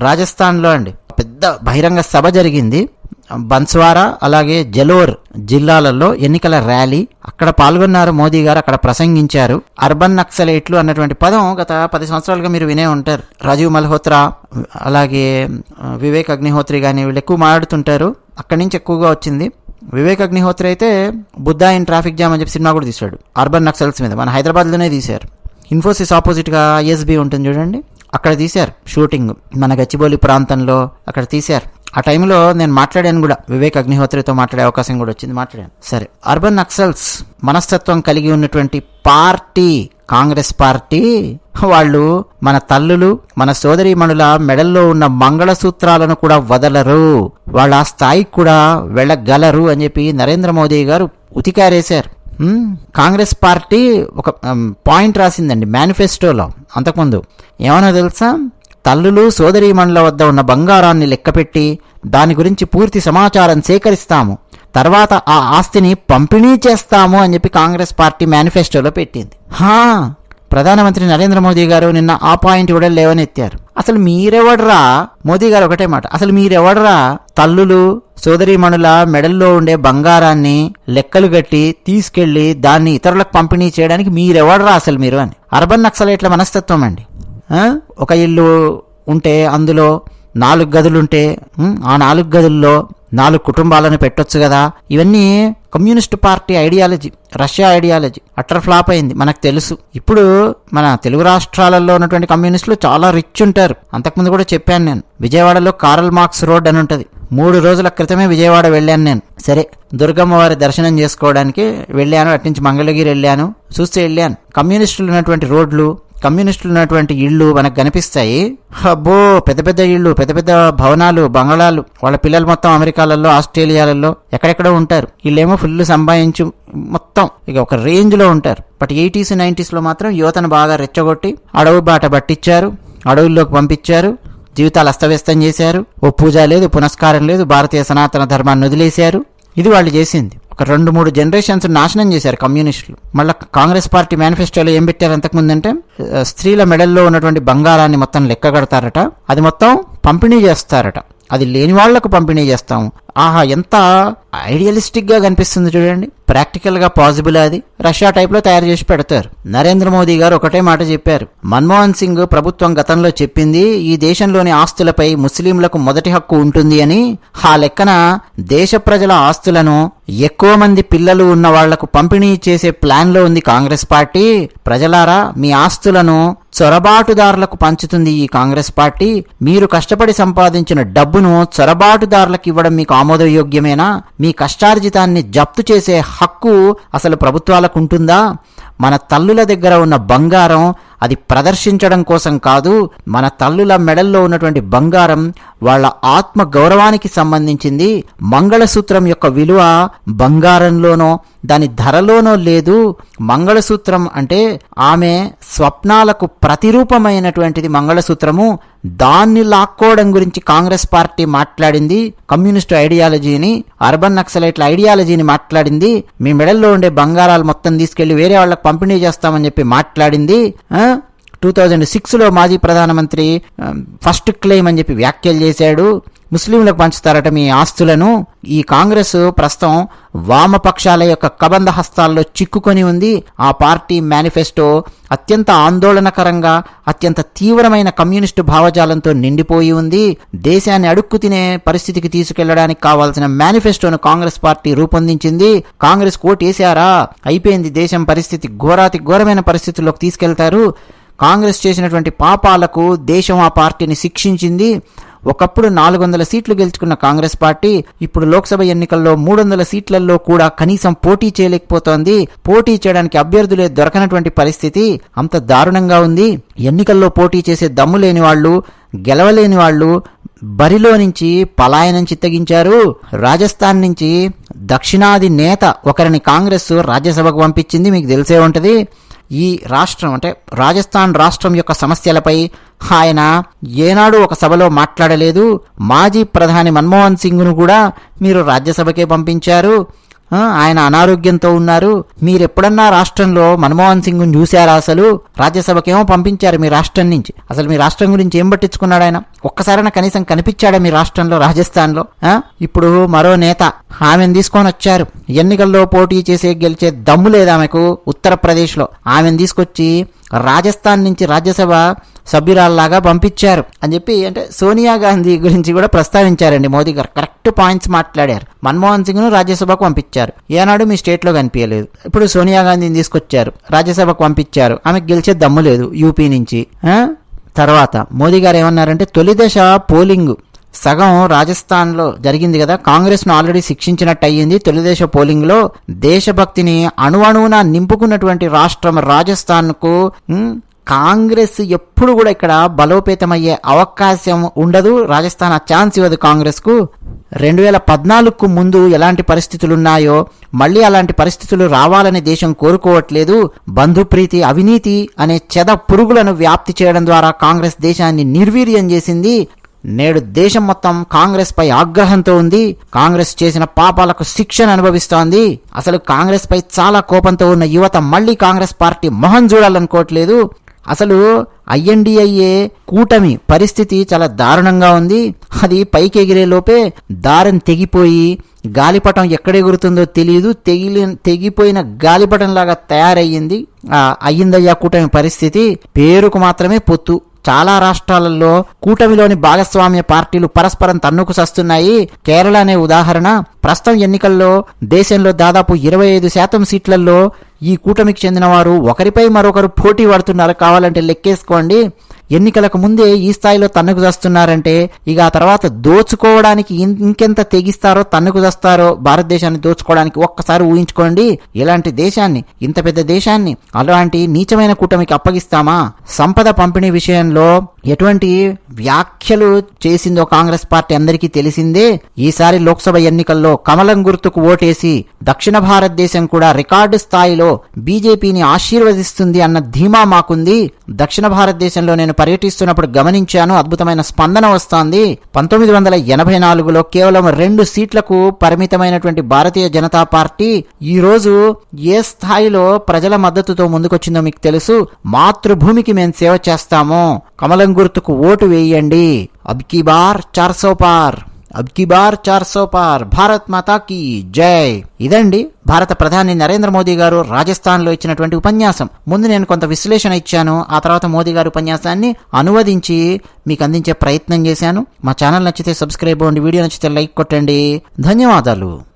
రాజస్థాన్లో అండి. పెద్ద బహిరంగ సభ జరిగింది. బన్స్వారా అలాగే జలోర్ జిల్లాలలో ఎన్నికల ర్యాలీ. అక్కడ పాల్గొన్నారు మోదీ గారు అక్కడ ప్రసంగించారు. అర్బన్ నక్సలైట్లు అన్నటువంటి పదం గత పది సంవత్సరాలుగా మీరు వినే ఉంటారు. రాజీవ్ మల్హోత్రా అలాగే వివేక్ అగ్నిహోత్రి కానీ వీళ్ళు ఎక్కువ మాట్లాడుతుంటారు. అక్కడి నుంచి ఎక్కువగా వచ్చింది. వివేక్ అగ్నిహోత్రి అయితే బుద్ధా ఇన్ ట్రాఫిక్ జామ్ అని చెప్పి సినిమా కూడా తీశాడు. అర్బన్ నక్సల్స్ మీద. మన హైదరాబాద్లోనే తీశారు. ఇన్ఫోసిస్ ఆపోజిట్గా ఐఎస్బి ఉంటుంది చూడండి. అక్కడ తీశారు షూటింగ్ మన గచ్చిబౌలి ప్రాంతంలో అక్కడ తీశారు. ఆ టైంలో నేను మాట్లాడాను కూడా. వివేక్ అగ్నిహోత్రితో మాట్లాడే అవకాశం కూడా వచ్చింది మాట్లాడాను. సరే అర్బన్ నక్సల్స్ మనస్తత్వం కలిగి ఉన్నటువంటి పార్టీ కాంగ్రెస్ పార్టీ వాళ్ళు మన తల్లులు మన సోదరీమణుల మెడల్లో ఉన్న మంగళసూత్రాలను కూడా వదలరు. వాళ్ళ స్థాయికి కూడా వెళ్ళగలరు అని చెప్పి నరేంద్ర మోదీ గారు ఉతికారేశారు. కాంగ్రెస్ పార్టీ ఒక పాయింట్ రాసిందండి మేనిఫెస్టోలో అంతకుముందు. ఏమన్నా తెలుసా? తల్లులు సోదరీమణుల వద్ద ఉన్న బంగారాన్ని లెక్కపెట్టి దాని గురించి పూర్తి సమాచారం సేకరిస్తాము. తర్వాత ఆ ఆస్తిని పంపిణీ చేస్తాము అని చెప్పి కాంగ్రెస్ పార్టీ మేనిఫెస్టోలో పెట్టింది. హా! ప్రధానమంత్రి నరేంద్ర మోదీ గారు నిన్న ఆ పాయింట్ కూడా లేవనెత్తారు. అసలు మీరెవడరా? మోదీ గారు ఒకటే మాట. అసలు మీరెవడరా? తల్లులు సోదరీమణుల మెడల్లో ఉండే బంగారాన్ని లెక్కలు గట్టి తీసుకెళ్ళి దాన్ని ఇతరులకు పంపిణీ చేయడానికి మీరెవడరా అసలు మీరు అని. అర్బన్ నక్సలైట్ల మనస్తత్వం అండి. ఒక ఇల్లు ఉంటే అందులో నాలుగు గదులుంటే ఆ నాలుగు గదుల్లో నాలుగు కుటుంబాలను పెట్టొచ్చు కదా. ఇవన్నీ communist party ideology Russia ideology utter flop అయింది మనకు తెలుసు. ఇప్పుడు మన తెలుగు రాష్ట్రాలలో ఉన్నటువంటి కమ్యూనిస్టులు చాలా రిచ్ ఉంటారు. అంతకుముందు కూడా చెప్పాను నేను విజయవాడలో కారల్ మార్క్స్ రోడ్ అని ఉంటుంది. మూడు రోజుల క్రితమే విజయవాడ వెళ్ళాను నేను. సరే దుర్గమ్మ వారి దర్శనం చేసుకోవడానికి వెళ్ళాను అట్నుంచి మంగళగిరి వెళ్ళాను చూస్తే వెళ్ళాను. కమ్యూనిస్టులు ఉన్నటువంటి రోడ్లు కమ్యూనిస్టులు ఉన్నటువంటి ఇళ్ళు మనకు కనిపిస్తాయి. అబ్బో పెద్ద పెద్ద ఇళ్ళు పెద్ద పెద్ద భవనాలు బంగళాలు వాళ్ళ పిల్లలు మొత్తం అమెరికాలలో ఆస్ట్రేలియాలలో ఎక్కడెక్కడో ఉంటారు. వీళ్ళేమో ఫుల్ సంపాదించు మొత్తం ఇక ఒక రేంజ్లో ఉంటారు. బట్ ఎయిటీస్ నైంటీస్లో మాత్రం యువతను బాగా రెచ్చగొట్టి అడవి బాట పట్టించారు. అడవుల్లోకి పంపించారు. జీవితాలు అస్తవ్యస్తం చేశారు. ఓ పూజ లేదు పునస్కారం లేదు భారతీయ సనాతన ధర్మాన్ని వదిలేశారు. ఇది వాళ్ళు చేసింది. ఒక రెండు మూడు జనరేషన్స్ నాశనం చేశారు కమ్యూనిస్టులు మళ్ళీ కాంగ్రెస్ పార్టీ మేనిఫెస్టోలో ఏం పెట్టారు అంతకుముందు అంటే స్త్రీల మెడల్లో ఉన్నటువంటి బంగారాన్ని మొత్తం లెక్క కడతారట. అది మొత్తం పంపిణీ చేస్తారట. అది లేని వాళ్ళకు పంపిణీ చేస్తాము. ఆహా ఎంత ఐడియలిస్టిక్గా కనిపిస్తుంది చూడండి. ప్రాక్టికల్గా పాసిబుల్ అది. రష్యా టైప్లో తయారు చేసి పెడతారు. నరేంద్ర మోదీ గారు ఒకటే మాట చెప్పారు. మన్మోహన్ సింగ్ ప్రభుత్వం గతంలో చెప్పింది ఈ దేశంలోని ఆస్తులపై ముస్లింలకు మొదటి హక్కు ఉంటుంది అని. ఆ లెక్కన దేశ ప్రజల ఆస్తులను ఎక్కువ మంది పిల్లలు ఉన్న వాళ్ళకు పంపిణీ చేసే ప్లాన్లో ఉంది కాంగ్రెస్ పార్టీ. ప్రజలారా మీ ఆస్తులను చొరబాటుదారులకు పంచుతుంది ఈ కాంగ్రెస్ పార్టీ. మీరు కష్టపడి సంపాదించిన డబ్బును చొరబాటుదారులకు ఇవ్వడం మీకు ఆమోదయోగ్యమేనా? మీ కష్టార్జితాన్ని జప్తు చేసే హక్కు అసలు ప్రభుత్వాలకు ఉంటుందా మన తల్లుల దగ్గర ఉన్న బంగారం అది ప్రదర్శించడం కోసం కాదు మన తల్లుల మెడల్లో ఉన్నటువంటి బంగారం వాళ్ళ ఆత్మ గౌరవానికి సంబంధించింది. మంగళసూత్రం యొక్క విలువ బంగారంలోనో దాని ధరలోనో లేదు మంగళసూత్రం అంటే ఆమె స్వప్నాలకు ప్రతిరూపమైనటువంటిది మంగళసూత్రము. దాన్ని లాక్కోవడం గురించి కాంగ్రెస్ పార్టీ మాట్లాడింది కమ్యూనిస్టు ఐడియాలజీని అర్బన్ నక్సలైట్ల ఐడియాలజీని మాట్లాడింది. మీ మెడల్లో ఉండే బంగారాలు మొత్తం తీసుకెళ్ళి వేరే వాళ్ళకి పంపిణీ చేస్తామని చెప్పి మాట్లాడింది. టూ థౌజండ్ సిక్స్లో మాజీ ప్రధానమంత్రి ఫస్ట్ క్లెయిమ్ అని చెప్పి వ్యాఖ్యలు చేశాడు. ముస్లింలకు పంచుతారట మీ ఆస్తులను. ఈ కాంగ్రెస్ ప్రస్తుతం వామపక్షాల యొక్క కబంధ హస్తాల్లో చిక్కుకొని ఉంది. ఆ పార్టీ మేనిఫెస్టో అత్యంత ఆందోళనకరంగా అత్యంత తీవ్రమైన కమ్యూనిస్టు భావజాలంతో నిండిపోయి ఉంది. దేశాన్ని అడుక్కు తినే పరిస్థితికి తీసుకెళ్ళడానికి కావాల్సిన మేనిఫెస్టోను కాంగ్రెస్ పార్టీ రూపొందించింది. కాంగ్రెస్ కోటేశారా? అయిపోయింది దేశం పరిస్థితి. ఘోరాతి ఘోరమైన పరిస్థితుల్లోకి తీసుకెళ్తారు. కాంగ్రెస్ చేసినటువంటి పాపాలకు దేశం ఆ పార్టీని శిక్షించింది. ఒకప్పుడు నాలుగు వందల సీట్లు గెలుచుకున్న కాంగ్రెస్ పార్టీ ఇప్పుడు లోక్సభ ఎన్నికల్లో మూడు వందల సీట్లలో కూడా కనీసం పోటీ చేయలేకపోతోంది. పోటీ చేయడానికి అభ్యర్థులే దొరకనటువంటి పరిస్థితి అంత దారుణంగా ఉంది. ఎన్నికల్లో పోటీ చేసే దమ్ము లేని వాళ్ళు గెలవలేని వాళ్ళు బరిలో నుంచి పలాయనం చిత్తగించారు. రాజస్థాన్ నుంచి దక్షిణాది నేత ఒకరిని కాంగ్రెస్ రాజ్యసభకు పంపించింది. మీకు తెలిసే ఉంటది. ఈ రాష్ట్రం అంటే రాజస్థాన్ రాష్ట్రం యొక్క సమస్యలపై ఆయన ఏనాడు ఒక సభలో మాట్లాడలేదు. మాజీ ప్రధాని మన్మోహన్ సింగ్ను కూడా మీరు రాజ్యసభకే పంపించారు. ఆయన అనారోగ్యంతో ఉన్నారు. మీరెప్పుడన్నా రాష్ట్రంలో మన్మోహన్ సింగ్ చూశారా అసలు? రాజ్యసభకేమో పంపించారు మీ రాష్ట్రం నుంచి. అసలు మీ రాష్ట్రం గురించి ఏం పట్టించుకున్నాడు ఆయన? ఒక్కసారైనా కనీసం కనిపించాడా మీ రాష్ట్రంలో రాజస్థాన్లో? ఇప్పుడు మరో నేత ఆమెను తీసుకొని వచ్చారు. ఎన్నికల్లో పోటీ చేసే గెలిచే దమ్ము లేదు ఆమెకు ఉత్తరప్రదేశ్లో. ఆమెను తీసుకొచ్చి రాజస్థాన్ నుంచి రాజ్యసభ సభ్యురాల్లాగా పంపించారు. అని చెప్పి అంటే సోనియా గాంధీ గురించి కూడా ప్రస్తావించారండి మోదీ గారు. కరెక్ట్ పాయింట్స్ మాట్లాడారు. మన్మోహన్ సింగ్ను రాజ్యసభకు పంపించారు. ఏనాడు మీ స్టేట్లో కనిపించలేదు. ఇప్పుడు సోనియా గాంధీని తీసుకొచ్చారు. రాజ్యసభకు పంపించారు. ఆమెకు గెలిచే దమ్ము లేదు యూపీ నుంచి. తర్వాత మోదీ గారు ఏమన్నారంటే తొలి దశ పోలింగ్. సగం రాజస్థాన్లో జరిగింది కదా కాంగ్రెస్ను ఆల్రెడీ శిక్షించినట్టు అయ్యింది తొలిదేశ పోలింగ్లో దేశభక్తిని అణువణువున నింపుకున్నటువంటి రాష్ట్రం రాజస్థాన్కు కాంగ్రెస్ ఎప్పుడు కూడా ఇక్కడ బలోపేతమయ్యే అవకాశం ఉండదు. రాజస్థాన్ ఆ ఛాన్స్ ఇవ్వదు కాంగ్రెస్కు. రెండు వేల పద్నాలుగుకు ముందు ఎలాంటి పరిస్థితులు ఉన్నాయో మళ్ళీ అలాంటి పరిస్థితులు రావాలని దేశం కోరుకోవట్లేదు. బంధుప్రీతి అవినీతి అనే చెద పురుగులను వ్యాప్తి చేయడం ద్వారా కాంగ్రెస్ దేశాన్ని నిర్వీర్యం చేసింది. నేడు దేశం మొత్తం కాంగ్రెస్ పై ఆగ్రహంతో ఉంది. కాంగ్రెస్ చేసిన పాపాలకు శిక్షను అనుభవిస్తోంది. అసలు కాంగ్రెస్ పై చాలా కోపంతో ఉన్న యువత మళ్ళీ కాంగ్రెస్ పార్టీ మొహం చూడాలనుకోవట్లేదు. అసలు ఐఎన్డిఐఏ కూటమి పరిస్థితి చాలా దారుణంగా ఉంది. అది పైకి ఎగిరే లోపే దారం తెగిపోయి గాలిపటం ఎక్కడ ఎగురుతుందో తెలియదు తెగిలి తెగిపోయిన గాలిపటం లాగా తయారయ్యింది. ఆ అయ్యిందయ్యా కూటమి పరిస్థితి. పేరుకు మాత్రమే పొత్తు. చాలా రాష్ట్రాలలో కూటమిలోని భాగస్వామ్య పార్టీలు పరస్పరం తన్నుకు సస్తున్నాయి. కేరళ అనే ఉదాహరణ. ప్రస్తుతం ఎన్నికల్లో దేశంలో దాదాపు ఇరవై ఐదు శాతం సీట్లలో ఈ కూటమికి చెందిన వారు ఒకరిపై మరొకరు పోటీ పడుతున్నారు. కావాలంటే లెక్కేసుకోండి. ఎన్నికలకు ముందే ఈ స్థాయిలో తన్నుకు చేస్తున్నారంటే ఇక ఆ తర్వాత దోచుకోవడానికి ఇంకెంత తెగిస్తారో తన్నుకు చేస్తారో భారతదేశాన్ని దోచుకోవడానికి ఒక్కసారి ఊహించుకోండి. ఇలాంటి దేశాన్ని ఇంత పెద్ద దేశాన్ని అలాంటి నీచమైన కూటమికి అప్పగిస్తామా? సంపద పంపిణీ విషయంలో ఎటువంటి వ్యాఖ్యలు చేసిందో కాంగ్రెస్ పార్టీ అందరికీ తెలిసిందే. ఈసారి లోక్సభ ఎన్నికల్లో కమలం గుర్తుకు ఓటేసి దక్షిణ భారతదేశం కూడా రికార్డు స్థాయిలో బీజేపీని ఆశీర్వదిస్తుంది అన్న ధీమా మాకుంది. దక్షిణ భారతదేశంలో నేను పర్యటిస్తున్నప్పుడు గమనించాను అద్భుతమైన స్పందన వస్తోంది. పంతొమ్మిది వందల ఎనభై నాలుగులో కేవలం రెండు సీట్లకు పరిమితమైనటువంటి భారతీయ జనతా పార్టీ ఈ రోజు ఏ స్థాయిలో ప్రజల మద్దతుతో ముందుకొచ్చిందో మీకు తెలుసు. మాతృభూమికి మేము సేవ చేస్తాము. కమలం గుర్తుకు ఓటు వేయండి. అబ్కి బార్ చార్సో పార్. అబ్కి బార్ చార్సో పార్ భారత్ మాతా కీ జై. ఇదండి భారత ప్రధాని నరేంద్ర మోదీ గారు రాజస్థాన్లో ఇచ్చినటువంటి ఉపన్యాసం. ముందు నేను కొంత విశ్లేషణ ఇచ్చాను. ఆ తర్వాత మోదీ గారి ఉపన్యాసాన్ని అనువదించి మీకు అందించే ప్రయత్నం చేశాను. మా ఛానల్ నచ్చితే సబ్స్క్రైబ్ అవ్వండి వీడియో నచ్చితే లైక్ కొట్టండి. ధన్యవాదాలు.